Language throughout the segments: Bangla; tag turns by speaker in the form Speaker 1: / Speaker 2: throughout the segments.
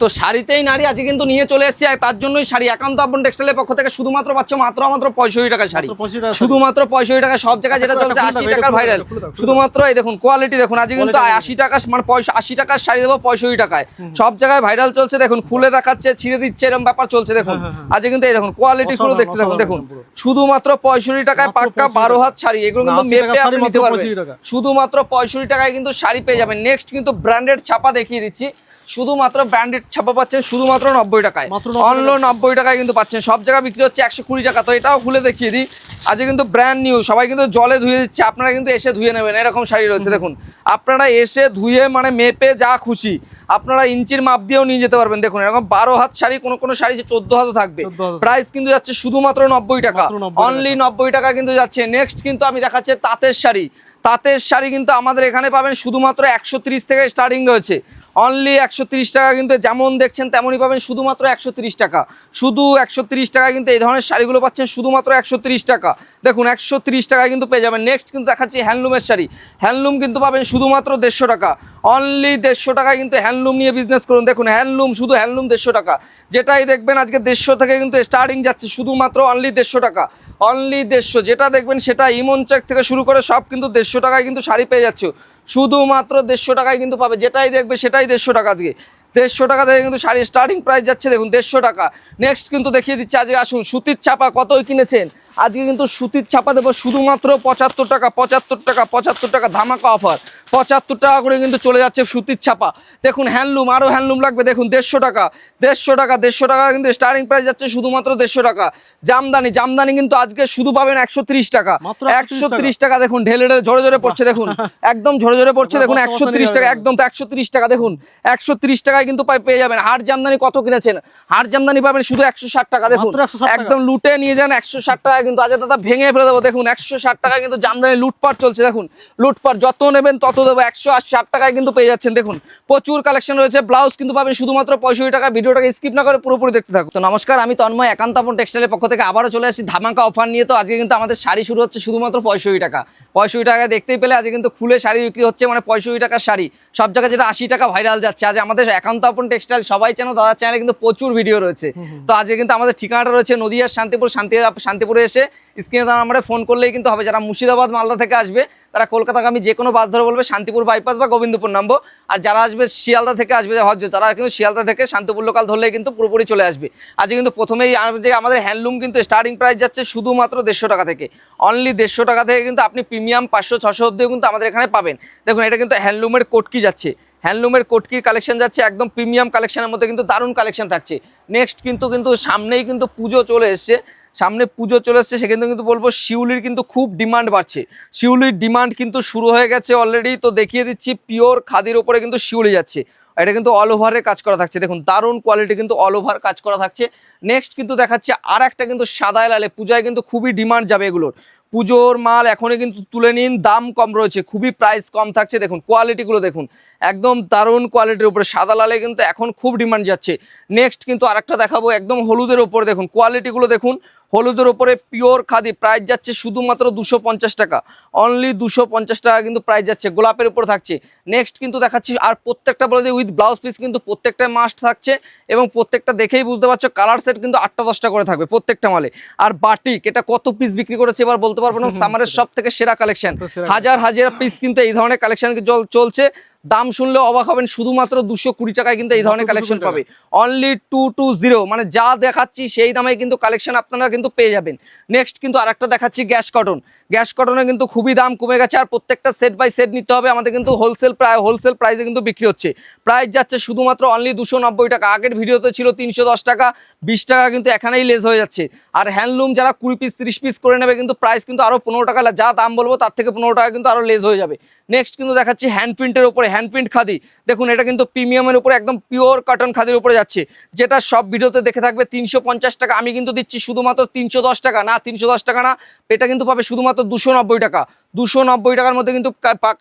Speaker 1: তো শাড়িতেই নারী আজকে কিন্তু নিয়ে চলে এসেছি আর তার জন্যই শাড়ি একান্ত আপন টেক্সটাইলের পক্ষ থেকে শুধুমাত্র পাচ্ছ মাত্র মাত্র পঁয়ষট্টি টাকা শাড়ি।
Speaker 2: মাত্র 65 টাকা শাড়ি।
Speaker 1: শুধুমাত্র পঁয়ষট্টি টাকা সব জায়গায় যেটা চলছে আশি টাকার ভাইরাল। শুধুমাত্র এই দেখুন কোয়ালিটি দেখুন আজকে কিন্তু আশি টাকা মানে পয়সা আশি টাকার শাড়ি দেবো পঁয়ষট্টি টাকায়। সব জায়গায় ভাইরাল চলছে দেখুন খুলে দেখাচ্ছে ছিঁড়ে দিচ্ছে এরকম ব্যাপার চলছে দেখুন।
Speaker 2: হ্যাঁ, হ্যাঁ,
Speaker 1: আজকে কিন্তু এই দেখুন কোয়ালিটি গুলো দেখতে দেখুন দেখুন। শুধুমাত্র পঁয়ষট্টি টাকায় পাক্কা বারো হাত শাড়ি এগুলো কিন্তু মেপে আপনি নিতে পারবেন। শুধুমাত্র পঁয়ষট্টি টাকায় কিন্তু শাড়ি পেয়ে যাবেন। নেক্সট কিন্তু ব্র্যান্ডেড ছাপা দেখিয়ে দিচ্ছি। শুধুমাত্র ব্র্যান্ডেড ছাপা পাচ্ছেন শুধুমাত্র নব্বই টাকায়।
Speaker 2: মাত্র 90
Speaker 1: অনল নব্বই টাকায় কিন্তু পাচ্ছেন। সব জায়গায় বিক্রি হচ্ছে একশো কুড়ি টাকা। তো এটাও খুলে দেখিয়ে দিই। আজকে কিন্তু ব্র্যান্ড নিউ সবাই কিন্তু জলে ধুয়ে দিচ্ছে। আপনারা কিন্তু এসে ধুয়ে নেবেন। এরকম শাড়ি রয়েছে। দেখুন আপনারা এসে ধুয়ে মানে মেপে যা খুশি আপনারা ইঞ্চির মাপ দিয়েও নিয়ে যেতে পারবেন। দেখুন এরকম বারো হাত শাড়ি কোনো কোনো শাড়ি যে চোদ্দ হাতও থাকবে। প্রাইস কিন্তু যাচ্ছে শুধুমাত্র নব্বই টাকা।
Speaker 2: মাত্র 90 টাকা।
Speaker 1: অনলি নব্বই টাকা কিন্তু যাচ্ছে। নেক্সট কিন্তু আমি দেখাচ্ছি তাঁতের শাড়ি। তাঁতের শাড়ি কিন্তু আমাদের এখানে পাবেন শুধুমাত্র একশো তিরিশ থেকে স্টার্টিং রয়েছে। অনলি একশো টাকা কিন্তু যেমন দেখছেন তেমনই পাবেন শুধুমাত্র একশো টাকা। শুধু একশো টাকা কিন্তু এই ধরনের শাড়িগুলো পাচ্ছেন শুধুমাত্র একশো টাকা। দেখুন, একশো টাকায় কিন্তু পেয়ে যাবেন। নেক্সট কিন্তু দেখাচ্ছি হ্যান্ডলুমের শাড়ি। হ্যান্ডলুম কিন্তু পাবেন শুধুমাত্র দেড়শো টাকা। অনলি দেড়শো টাকায় কিন্তু হ্যান্ডলুম নিয়ে বিজনেস করুন। দেখুন হ্যান্ডলুম শুধু হ্যান্ডলুম দেড়শো টাকা। যেটাই দেখবেন আজকে দেড়শো থেকে কিন্তু স্টার্টিং যাচ্ছে শুধুমাত্র অনলি দেড়শো টাকা। অনলি দেড়শো। যেটা দেখবেন সেটা ইমন চেক থেকে শুরু করে সব কিন্তু দেড়শো টাকায় কিন্তু শাড়ি পেয়ে যাচ্ছে। শুধুমাত্র দেড়শো টাকায় কিন্তু পাবে। যেটাই দেখবে সেটাই দেড়শো টাকা আজকে। দেড়শো টাকা থেকে কিন্তু শাড়ির স্টার্টিং প্রাইস যাচ্ছে দেখুন দেড়শো টাকা। নেক্সট কিন্তু দেখিয়ে দিচ্ছে আজকে আসুন সুতির ছাপা কতই কিনেছেন? আজকে কিন্তু সুতির ছাপা দেবো শুধুমাত্র পঁচাত্তর টাকা পঁচাত্তর টাকা পঁচাত্তর টাকা ধামাকা অফার পঁচাত্তর টাকা করে কিন্তু চলে যাচ্ছে সুতির ছাপা। দেখুন হ্যান্ডলুম আরও হ্যান্ডলুম লাগবে দেখুন দেড়শো টাকা দেড়শো টাকা দেড়শো টাকা কিন্তু স্টার্টিং প্রাইস যাচ্ছে শুধুমাত্র দেড়শো টাকা। জামদানি জামদানি কিন্তু আজকে শুধু পাবেন একশো ত্রিশ টাকা। একশো ত্রিশ টাকা। দেখুন ঢেলে ঢেলে ঝরে ঝরে পড়ছে দেখুন। একদম ঝরে ঝরে পড়ছে দেখুন একশো টাকা একদম তো একশো ত্রিশ টাকা দেখুন একশো ত্রিশ টাকায় কিন্তু পেয়ে যাবেন। হাড় জামদানি কত কিনেছেন? হাড় জামদানি পাবেন শুধু একশো ষাট টাকা। দেখুন
Speaker 2: মাত্র 160 টাকা।
Speaker 1: একদম লুটে নিয়ে যান একশো ষাট টাকা কিন্তু। আজ দাদা ভেঙে ফেলে দেবো। দেখুন একশো ষাট টাকায় কিন্তু জামদানি লুটপাট চলছে। দেখুন লুটপাট যত নেবেন তত দেবো। একশো ষাট টাকায় কিন্তু পেয়ে যাচ্ছেন। দেখুন প্রচুর কালেকশন রয়েছে। ব্লাউজ কিন্তু পাবেন শুধুমাত্র পঁয়ষট্টি টাকা। ভিডিওটাকে স্কিপ না করে পুরোপুরি দেখতে থাকুন। তো নমস্কার আমি তন্ময় একান্তপন টেক্সটাইলের পক্ষ থেকে আবারও চলে আসি ধামাকা অফার নিয়ে। তো আজকে কিন্তু আমাদের শাড়ি শুরু হচ্ছে শুধুমাত্র পঁয়ষট্টি টাকা। পঁয়ষট্টি টাকা দেখতেই পেলে আজকে কিন্তু খুলে শাড়ি বিক্রি হচ্ছে। মানে পঁয়ষট্টি টাকার শাড়ি। সব জায়গায় যেটা আশি টাকা ভাইরাল যাচ্ছে। আজ আমাদের একান্ত আপন টেক্সটাইল সবাই চেনো দাদার চ্যানেলে কিন্তু প্রচুর ভিডিও রয়েছে। তো আজকে কিন্তু আমাদের ঠিকানাটা রয়েছে নদিয়ার শান্তিপুর শান্তি শান্তিপুরে এসে স্ক্রিনে তার নাম্বারে ফোন করলেই কিন্তু হবে। যারা মুর্শিদাবাদ মালদা থেকে আসবে তারা কলকাতাগামী যে কোনো বাস ধরে বলবে শান্তিপুর বাইপাস বা গোবিন্দপুর নামবো। আর যারা আসবে শিয়ালদা থেকে আসবে হজ তারা কিন্তু শিয়ালদা থেকে শান্তিপুর লোকাল ধরলেই কিন্তু পুরোপুরি চলে আসবে। আজকে কিন্তু প্রথমেই যে আমাদের হ্যান্ডলুম কিন্তু স্টার্টিং প্রাইস যাচ্ছে শুধুমাত্র দেড়শো টাকা থেকে। অনলি দেড়শো টাকা থেকে কিন্তু আপনি প্রিমিয়াম পাঁচশো ছশো অব্দিও কিন্তু আমাদের এখানে পাবেন। দেখুন এটা কিন্তু হ্যান্ডলুমের কোটকি যাচ্ছে। হ্যান্ডলুমের কোটকির কালেকশন যাচ্ছে, একদম প্রিমিয়াম কালেকশনের মধ্যে কিন্তু দারুণ কালেকশন থাকছে। নেক্সট কিন্তু কিন্তু সামনেই কিন্তু পুজো চলে এসছে। সামনে পুজো চলে এসছে, সেখানে কিন্তু বলব শিউলির কিন্তু খুব ডিমান্ড বাড়ছে। শিউলির ডিমান্ড কিন্তু শুরু হয়ে গেছে অলরেডি তো দেখিয়ে দিচ্ছি পিওর খাদির ওপরে কিন্তু শিউলি যাচ্ছে। এটা কিন্তু অল ওভারে কাজ করা থাকছে। দেখুন, দারুণ কোয়ালিটি কিন্তু অল ওভার কাজ করা থাকছে। নেক্সট কিন্তু দেখাচ্ছে আর একটা কিন্তু সাদা লালে পূজায় কিন্তু খুবই ডিমান্ড যাবে এগুলোর। পুজোর মাল এখনই কিন্তু তুলে নিন, দাম কম রয়েছে, খুবই প্রাইস কম থাকছে। দেখুন কোয়ালিটিগুলো দেখুন, একদম দারুণ কোয়ালিটির উপরে, সাদা লালে কিন্তু এখন খুব ডিমান্ড যাচ্ছে। নেক্সট কিন্তু আরেকটা দেখাবো, একদম হলুদের উপর। দেখুন কোয়ালিটিগুলো দেখুন হলুদের ওপরে পিওর খাদি প্রাইস যাচ্ছে শুধুমাত্র দুশো পঞ্চাশ টাকা। অনলি দুশো পঞ্চাশ টাকা কিন্তু প্রাইস যাচ্ছে গোলাপের উপর থাকছে। নেক্সট কিন্তু দেখাচ্ছি আর প্রত্যেকটা বলে দিই উইথ ব্লাউজ পিস কিন্তু প্রত্যেকটা মাস্ট থাকছে এবং প্রত্যেকটা দেখেই বুঝতে পারছ কালার সেট কিন্তু আটটা দশটা করে থাকবে প্রত্যেকটা মালে। আর বাটিক এটা কত পিস বিক্রি করেছে এবার বলতে পারব না সামারের সব থেকে সেরা কালেকশন হাজার হাজার পিস কিন্তু এই ধরনের কালেকশন চলছে। দাম শুনলে অবাক হবেন শুধুমাত্র দুশো কুড়ি টাকায় কিন্তু এই ধরনের কালেকশন পাবে। অনলি টু টু জিরো মানে যা দেখাচ্ছি সেই দামে কিন্তু কালেকশন আপনারা কিন্তু পেয়ে যাবেন। নেক্সট কিন্তু আরেকটা দেখাচ্ছি গ্যাস কটন গ্যাস কটনে কিন্তু খুবই দাম কমে গেছে আর প্রত্যেকটা সেট বাই সেট নিতে হবে। আমাদের কিন্তু হোলসেল প্রায় হোলসেল প্রাইসে কিন্তু বিক্রি হচ্ছে। প্রাইস যাচ্ছে শুধুমাত্র অনলি দুশো নব্বই টাকা। আগের ভিডিওতে ছিল তিনশো দশ টাকা বিশ টাকা কিন্তু এখানেই লেস হয়ে যাচ্ছে। আর হ্যান্ডলুম যারা কুড়ি পিস তিরিশ পিস করে নেবে কিন্তু প্রাইস কিন্তু আরও পনেরো টাকা যা দাম বলব তার থেকে পনেরো টাকা কিন্তু আরও লেস হয়ে যাবে। নেক্সট কিন্তু দেখাচ্ছি হ্যান্ড প্রিন্টের উপরে। Hand print khadi. দেখুন, এটা কিন্তু প্রিমিয়ামের উপরে একদম পিওর কাটন খাদির উপরে যাচ্ছে। যেটা সব ভিডিওতে দেখে থাকবে, তিনশো পঞ্চাশ টাকা। আমি কিন্তু দিচ্ছি শুধুমাত্র তিনশো দশ টাকা, না, তিনশো দশ টাকা না। এটা কিন্তু পাবে শুধুমাত্র দুশো টাকা। দুশো টাকার মধ্যে কিন্তু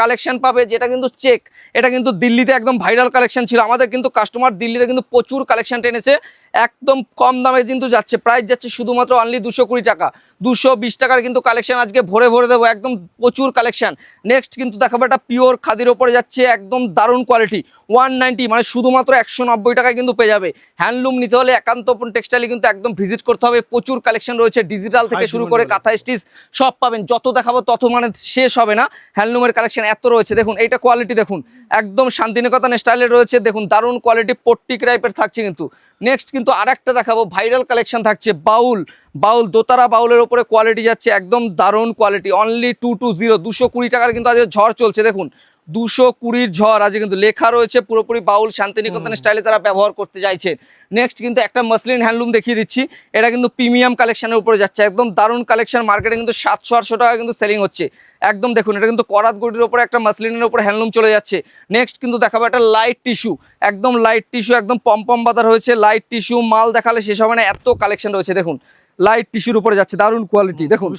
Speaker 1: কালেকশন পাবে, যেটা কিন্তু চেক এটা কিন্তু দিল্লিতে একদম ভাইরাল কালেকশন ছিল। আমাদের কিন্তু কাস্টমার দিল্লিতে কিন্তু প্রচুর কালেকশন টেনেছে একদম কম দামে কিন্তু যাচ্ছে। প্রাইস যাচ্ছে শুধুমাত্র অনলি দুশো কুড়ি টাকা। দুশো বিশ টাকার কিন্তু কালেকশন আজকে ভরে ভরে দেবো। একদম প্রচুর কালেকশন নেক্সট কিন্তু দেখাবো একটা পিওর খাদির ওপরে যাচ্ছে একদম দারুণ কোয়ালিটি ওয়ান নাইনটি মানে শুধুমাত্র একশো নব্বই টাকায় কিন্তু পেয়ে যাবে। হ্যান্ডলুম নিতে হলে একান্তপন টেক্সটাইলে কিন্তু একদম ভিজিট করতে হবে। প্রচুর কালেকশন রয়েছে ডিজিটাল থেকে শুরু করে কাঁথা স্টিচ সব পাবেন। যত দেখাবো তত মানে শেষ হবে না। হ্যান্ডলুমের কালেকশন এত রয়েছে। দেখুন এইটা কোয়ালিটি দেখুন। একদম শান্তিনিকেতন স্টাইলে রয়েছে। দেখুন দারুণ কোয়ালিটি পট্টিক টাইপের থাকছে কিন্তু। নেক্সট কিন্তু আরেকটা দেখাবো ভাইরাল কালেকশন থাকছে বাউল। বাউল, দোতারা বাউলের ওপরে কোয়ালিটি যাচ্ছে, একদম দারুণ quality only two two zero দুশো কুড়ি টাকার কিন্তু আজকে ঝড় চলছে, দেখুন। দুশো কুড়ির ঝড় আজকে কিন্তু লেখা রয়েছে পুরোপুরি বাউল শান্তিনিকেতন স্টাইলে তারা ব্যবহার করতে চাইছে নেক্সট কিন্তু একটা মসলিন হ্যান্ডলুম দেখিয়ে দিচ্ছি। এটা কিন্তু প্রিমিয়াম কালেকশনের উপরে যাচ্ছে একদম দারুণ কালেকশন। মার্কেটে কিন্তু সাতশো আটশো টাকা কিন্তু সেলিং হচ্ছে। একদম দেখুন এটা কিন্তু করাত ওপরে একটা মাসলিনের ওপরে হ্যান্ডলুম চলে যাচ্ছে। নেক্সট কিন্তু দেখাবো একটা লাইট টিস্যু একদম লাইট টিস্যু একদম পম্পম বাদার হয়েছে। লাইট টিস্যু মাল দেখালে শেষ হবে না। এত কালেকশন রয়েছে দেখুন। লাইট টিস্যুর উপরে যাচ্ছে দারুণ কোয়ালিটি দেখুন।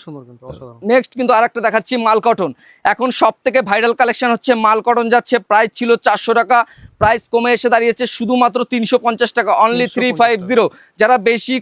Speaker 1: নেক্সট কিন্তু আরেকটা দেখাচ্ছি মাল কটন এখন সব থেকে ভাইরাল কালেকশন হচ্ছে মাল কটন যাচ্ছে প্রাইস ছিল চারশো টাকা প্রাইস কমে এসে দাঁড়িয়েছে শুধুমাত্র তিনশো পঞ্চাশ টাকা অনলি থ্রি ফাইভ জিরো যারা বেশি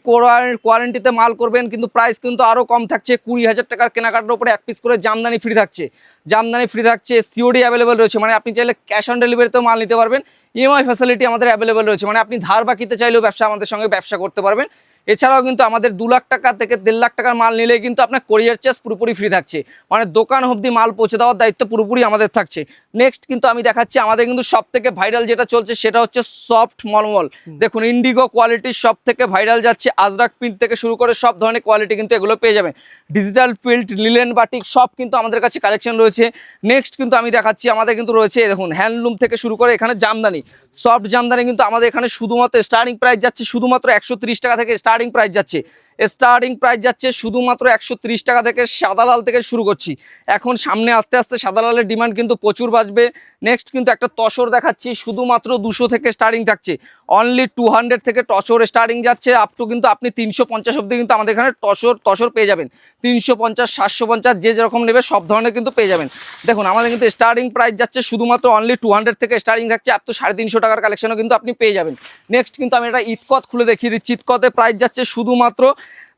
Speaker 1: কোয়ারেন্টিতে মাল করবেন কিন্তু প্রাইস কিন্তু আরও কম থাকছে কুড়ি হাজার টাকার কেনাকাটার উপরে এক পিস করে জামদানি ফ্রি থাকছে। জামদানি ফ্রি থাকছে সিওডি অ্যাভেলেবেল রয়েছে মানে আপনি চাইলে ক্যাশ অন ডেলিভারিতেও মাল নিতে পারবেন ইএমআই ফ্যাসিলিটি আমাদের অ্যাভেলেবেল রয়েছে মানে আপনি ধার বাকিতে চাইলেও ব্যবসা আমাদের সঙ্গে ব্যবসা করতে পারবেন। এছাড়াও কিন্তু আমাদের দু লাখ টাকা থেকে দেড় লাখ টাকার মাল নিলে কিন্তু আপনার কোরিয়ার চার্জ পুরোপুরি ফ্রি থাকছে। মানে দোকান অবধি মাল পৌঁছে দেওয়ার দায়িত্ব পুরোপুরি আমাদের থাকছে। নেক্সট কিন্তু আমি দেখাচ্ছি আমাদের কিন্তু সব থেকে ভাইরাল যেটা চলছে সেটা হচ্ছে সফট মলমল দেখুন ইন্ডিগো কোয়ালিটির সব থেকে ভাইরাল যাচ্ছে। আজরাক প্রিন্ট থেকে শুরু করে সব ধরনের কোয়ালিটি কিন্তু এগুলো পেয়ে যাবেন। ডিজিটাল প্রিন্ট লিলেন বাটিক সব কিন্তু আমাদের কাছে কালেকশন রয়েছে। নেক্সট কিন্তু আমি দেখাচ্ছি আমাদের কিন্তু রয়েছে দেখুন হ্যান্ডলুম থেকে শুরু করে এখানে জামদানি। সফট জামদানি কিন্তু আমাদের এখানে শুধুমাত্র স্টার্টিং প্রাইস যাচ্ছে, শুধুমাত্র একশ ত্রিশ টাকা থেকে স্টার্টিং প্রাইস যাচ্ছে। স্টার্টিং প্রাইস যাচ্ছে শুধুমাত্র একশো ত্রিশ টাকা থেকে সাদা লাল থেকে শুরু করছি। এখন সামনে আস্তে আস্তে সাদা লালের ডিমান্ড কিন্তু প্রচুর বাড়বে। নেক্সট কিন্তু একটা তসর দেখাচ্ছি, শুধুমাত্র দুশো থেকে স্টার্টিং থাকছে। অনলি টু থেকে টসর স্টার্টিং যাচ্ছে আপ টু কিন্তু আপনি তিনশো পঞ্চাশ অব্দি কিন্তু আমাদের এখানে টসর তসর পেয়ে যাবেন। তিনশো পঞ্চাশ, সাতশো পঞ্চাশ, যে যেরকম নেবে সব ধরনের কিন্তু পেয়ে যাবেন। দেখুন, আমাদের কিন্তু স্টার্টিং প্রাইস যাচ্ছে শুধুমাত্র অনলি টু থেকে স্টার্টিং থাকছে আপ টু সাড়ে তিনশো টাকার কালেকশনও কিন্তু আপনি পেয়ে যাবেন। নেক্সট কিন্তু আমি একটা ইতকত খুলে দেখিয়ে দিচ্ছি। ইতকতে প্রাইস যাচ্ছে শুধুমাত্র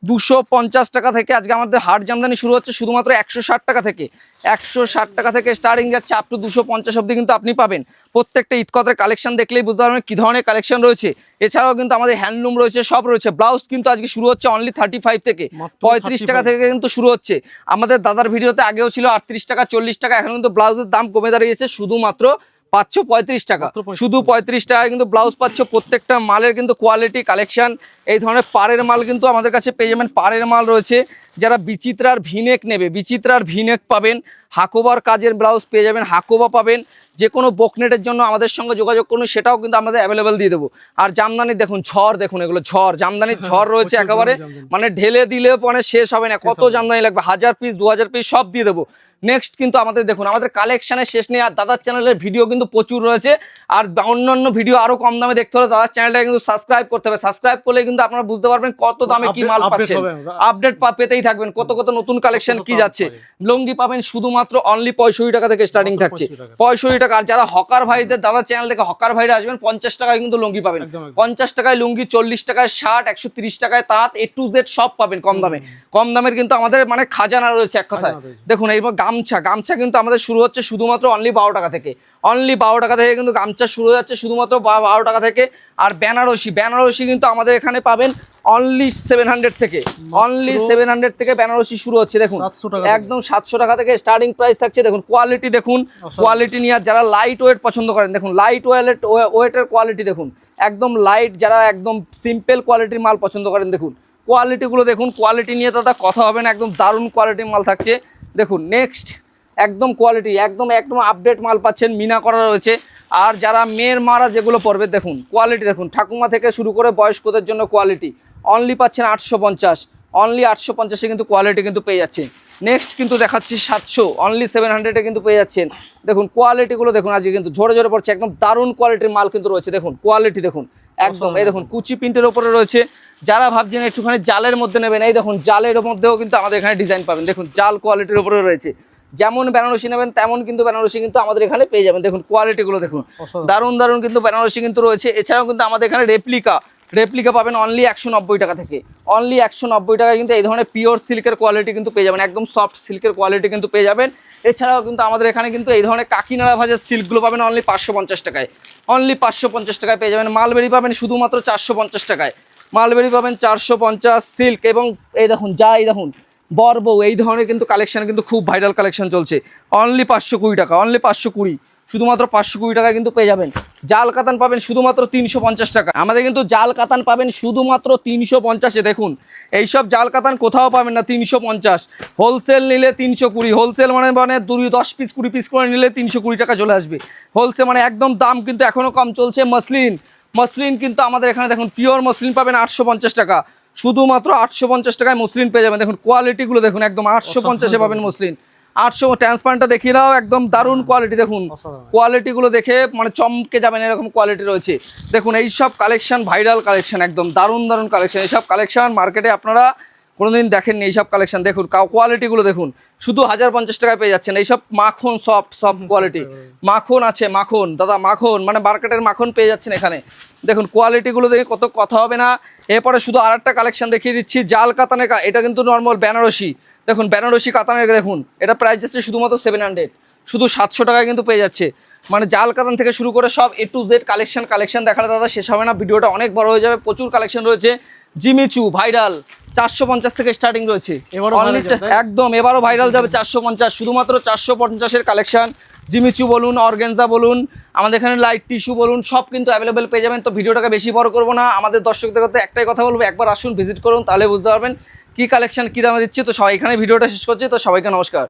Speaker 1: দুশো পঞ্চাশ টাকা থেকে আজকে আমাদের হাট জামদানি শুরু হচ্ছে শুধুমাত্র একশো ষাট টাকা থেকে। একশো ষাট টাকা থেকে স্টার্টিং যাচ্ছে আপ টু দুশো পঞ্চাশ অব্দি কিন্তু আপনি পাবেন। প্রত্যেকটা ইতকতের কালেকশন দেখলেই বুঝতে পারবেন কী ধরনের কালেকশন রয়েছে। এছাড়াও কিন্তু আমাদের হ্যান্ডলুম রয়েছে সব রয়েছে। ব্লাউজ কিন্তু আজকে শুরু হচ্ছে অনলি থার্টি ফাইভ থেকে পঁয়ত্রিশ টাকা থেকে কিন্তু শুরু হচ্ছে। আমাদের দাদার ভিডিওতে আগেও ছিল আটত্রিশ টাকা চল্লিশ টাকা এখন কিন্তু ব্লাউজের দাম কমে দাঁড়িয়েছে। শুধুমাত্র পাচ্ছ পঁয়ত্রিশ টাকা। শুধু পঁয়ত্রিশ টাকা কিন্তু ব্লাউজ পাচ্ছ প্রত্যেকটা মালের কিন্তু কোয়ালিটি কালেকশন এই ধরনের পাড়ের মাল কিন্তু আমাদের কাছে পেয়ে যাবেন। পাড়ের মাল রয়েছে যারা বিচিত্রার ভিনেক নেবে বিচিত্রার ভিনেক পাবেন। হাকোবার কাজের ব্লাউজ পেয়ে যাবেন হাকোবা পাবেন যে কোনো বকনেটের জন্য আমাদের সঙ্গে যোগাযোগ করুন সেটাও কিন্তু আমাদের অ্যাভেলেবেল দিয়ে দেবো। আর জামদানি দেখুন ঝড় দেখুন এগুলো ঝড় জামদানির ঝড় রয়েছে একেবারে মানে ঢেলে দিলেও মানে শেষ হবে না কত জামদানি লাগবে হাজার পিস দু হাজার পিস সব দিয়ে দেবো। নেক্সট কিন্তু আমাদের দেখুন আমাদের কালেকশনের শেষ নেই আর দাদার চ্যানেলের ভিডিও কিন্তু প্রচুর রয়েছে আর অন্যান্য ভিডিও আরও কম দামে দেখতে হলে দাদার চ্যানেলটা কিন্তু সাবস্ক্রাইব করতে হবে। সাবস্ক্রাইব করলে কিন্তু আপনারা বুঝতে পারবেন কত দামে কি মাল পাচ্ছেন। আপডেট পেতেই থাকবেন কত কত নতুন কালেকশন কি যাচ্ছে। লুঙ্গি পাবেন শুধুমাত্র অনলি পঁয়ষট্টি টাকা থেকে স্টার্টিং থাকছে। পঁয়ষট্টি টাকা। আর যারা হকার ভাইদের দাদার চ্যানেল থেকে হকার ভাইরা আসবেন পঞ্চাশ টাকায় কিন্তু লুঙ্গি পাবেন। পঞ্চাশ টাকায় লুঙ্গি চল্লিশ টাকায় শার্ট একশো তিরিশ টাকায় তাঁত এ টু জেড সব পাবেন কম দামে। কম দামের কিন্তু আমাদের মানে খাজানা রয়েছে এক কথায়। দেখুন এইবার গামছা গামছা কিন্তু আমাদের শুরু হচ্ছে শুধুমাত্র অনলি বারো টাকা থেকে। অনলি বারো টাকা থেকে কিন্তু গামছা শুরু হয়ে যাচ্ছে শুধুমাত্র বারো টাকা থেকে। আর বেনারসি বেনারসি কিন্তু আমাদের এখানে পাবেন অনলি সেভেন হান্ড্রেড থেকে। অনলি সেভেন হান্ড্রেড থেকে বেনারসি শুরু হচ্ছে দেখুন।
Speaker 2: 700 টাকা
Speaker 1: একদম সাতশো টাকা থেকে স্টার্টিং প্রাইস থাকছে দেখুন কোয়ালিটি দেখুন। কোয়ালিটি নিয়ে যারা লাইট ওয়েট পছন্দ করেন দেখুন লাইট ওয়েট ওয়েটের কোয়ালিটি দেখুন। একদম লাইট যারা একদম সিম্পল কোয়ালিটির মাল পছন্দ করেন দেখুন। কোয়ালিটিগুলো দেখুন কোয়ালিটি নিয়ে দাদা কথা হবে না একদম দারুণ কোয়ালিটির মাল থাকছে। দেখুন নেক্সট একদম কোয়ালিটি একদম একদম আপডেট মাল পাচ্ছেন মিনা করা রয়েছে। আর যারা মেয়ের মারা যেগুলো পড়বে দেখুন কোয়ালিটি দেখুন। ঠাকুমা থেকে শুরু করে বয়স্কদের জন্য কোয়ালিটি অনলি পাচ্ছেন আটশো পঞ্চাশ। অনলি আটশো পঞ্চাশে কিন্তু কোয়ালিটি কিন্তু পেয়ে যাচ্ছেন। নেক্সট কিন্তু দেখাচ্ছি সাতশো। অনলি সেভেন হান্ড্রেডে কিন্তু পেয়ে যাচ্ছেন। দেখুন কোয়ালিটিগুলো দেখুন আজকে কিন্তু ঝরে ঝরে পড়ছে। একদম দারুণ কোয়ালিটির মাল কিন্তু রয়েছে। দেখুন কোয়ালিটি দেখুন। একদম এই দেখুন কুচি প্রিন্টের ওপরে রয়েছে। যারা ভাবছেন একটুখানি জালের মধ্যে নেবেন এই দেখুন জালের মধ্যেও কিন্তু আমাদের এখানে ডিজাইন পাবেন। দেখুন জাল কোয়ালিটির ওপরে রয়েছে। যেমন বেনারসি নেবেন তেমন কিন্তু বেনারসি কিন্তু আমাদের এখানে পেয়ে যাবেন। দেখুন কোয়ালিটিগুলো দেখুন। দারুণ দারুণ কিন্তু বেনারসি কিন্তু রয়েছে। এছাড়াও কিন্তু আমাদের এখানে রেপ্লিকা রেপ্লিকা পাবেন অনলি একশো নব্বই টাকা থেকে। অনলি একশো নব্বই টাকায় কিন্তু এই ধরনের পিওর সিল্কের কোয়ালিটি কিন্তু পেয়ে যাবেন, একদম সফট সিল্কের কোয়ালিটি কিন্তু পেয়ে যাবেন। এছাড়াও কিন্তু আমাদের এখানে কিন্তু এই ধরনের কাকিনাড়া ভাজার সিল্কগুলো পাবেন অনলি পাঁচশো পঞ্চাশ টাকায়। অনলি পাঁচশো পঞ্চাশ টাকায় পেয়ে যাবেন। মালবেরি পাবেন শুধুমাত্র চারশো পঞ্চাশ টাকায়। মালবেরি পাবেন চারশো পঞ্চাশ সিল্ক এবং এই দেখুন, যা এই দেখুন, বর্বৌ, এই ধরনের কিন্তু কালেকশন কিন্তু খুব ভাইরাল কালেকশন চলছে। অনলি পাঁচশো কুড়ি টাকা অনলি পাঁচশো কুড়ি। শুধুমাত্র পাঁচশো কুড়ি টাকা কিন্তু পেয়ে যাবেন। জাল কাতান পাবেন শুধুমাত্র তিনশো পঞ্চাশ টাকা আমাদের কিন্তু জাল কাতান পাবেন শুধুমাত্র তিনশো পঞ্চাশে দেখুন। এইসব জাল কাতান কোথাও পাবেন না তিনশো পঞ্চাশ। হোলসেল নিলে তিনশো কুড়ি হোলসেল মানে মানে দুই দশ পিস কুড়ি পিস করে নিলে তিনশো কুড়ি টাকা চলে আসবে। হোলসেল মানে একদম দাম কিন্তু এখনও কম চলছে মসলিন। মসলিন কিন্তু আমাদের এখানে দেখুন পিওর মসলিন পাবেন আটশো পঞ্চাশ টাকা। শুধুমাত্র আটশো পঞ্চাশ টাকায় মসলিন পেয়ে যাবেন। দেখুন কোয়ালিটিগুলো দেখুন একদম আটশো পঞ্চাশে পাবেন মসলিন। আটশো ট্রান্সপারেন্টটা দেখিয়ে দাও একদম দারুণ কোয়ালিটি দেখুন। কোয়ালিটিগুলো দেখে মানে চমকে যাবেন এরকম কোয়ালিটি রয়েছে। দেখুন এই সব কালেকশন ভাইরাল কালেকশন একদম দারুণ দারুণ কালেকশন এইসব কালেকশন মার্কেটে আপনারা কোনোদিন দেখেননি এইসব কালেকশন দেখুন কোয়ালিটিগুলো দেখুন। শুধু হাজার পঞ্চাশ টাকায় পেয়ে যাচ্ছেন। এইসব মাখন সফট সফট কোয়ালিটি মাখন আছে মাখন। দাদা মাখন। মানে মার্কেটের মাখন পেয়ে যাচ্ছেন এখানে। দেখুন কোয়ালিটিগুলো দেখে কত কথা হবে না। এরপরে শুধু আর একটা কালেকশন দেখিয়ে দিচ্ছি জাল কাতানের কা- এটা কিন্তু নর্মাল বেনারসি। দেখুন বেনারসি কাতানের দেখুন এটা প্রাইস যাচ্ছে শুধুমাত্র সেভেন হান্ড্রেড শুধু সাতশো টাকায় কিন্তু পেয়ে যাচ্ছে। মানে জাল কাতান থেকে শুরু করে সব A to Z collection collection দেখালে দাদা শেষ হবে না। ভিডিওটা অনেক বড় হয়ে যাবে। প্রচুর কালেকশন রয়েছে। জিমিচু ভাইরাল চারশো পঞ্চাশ থেকে স্টার্টিং রয়েছে। একদম এবারও ভাইরাল যাবে চারশো পঞ্চাশ। শুধুমাত্র চারশো পঞ্চাশের কালেকশন জিমিচু বলুন অর্গেনজা বলুন আমাদের এখানে লাইট টিস্যু বলুন সব কিন্তু অ্যাভেলেবেল পেয়ে যাবেন। তো ভিডিওটাকে বেশি বড় করব না। আমাদের দর্শকদের কথা একটাই কথা বলব একবার আসুন ভিজিট করুন তাহলে বুঝতে পারবেন। কি কালেকশন কি দামে দিচ্ছি তো সবাই এখানে ভিডিওটা শেষ করছি তো সবাইকে নমস্কার।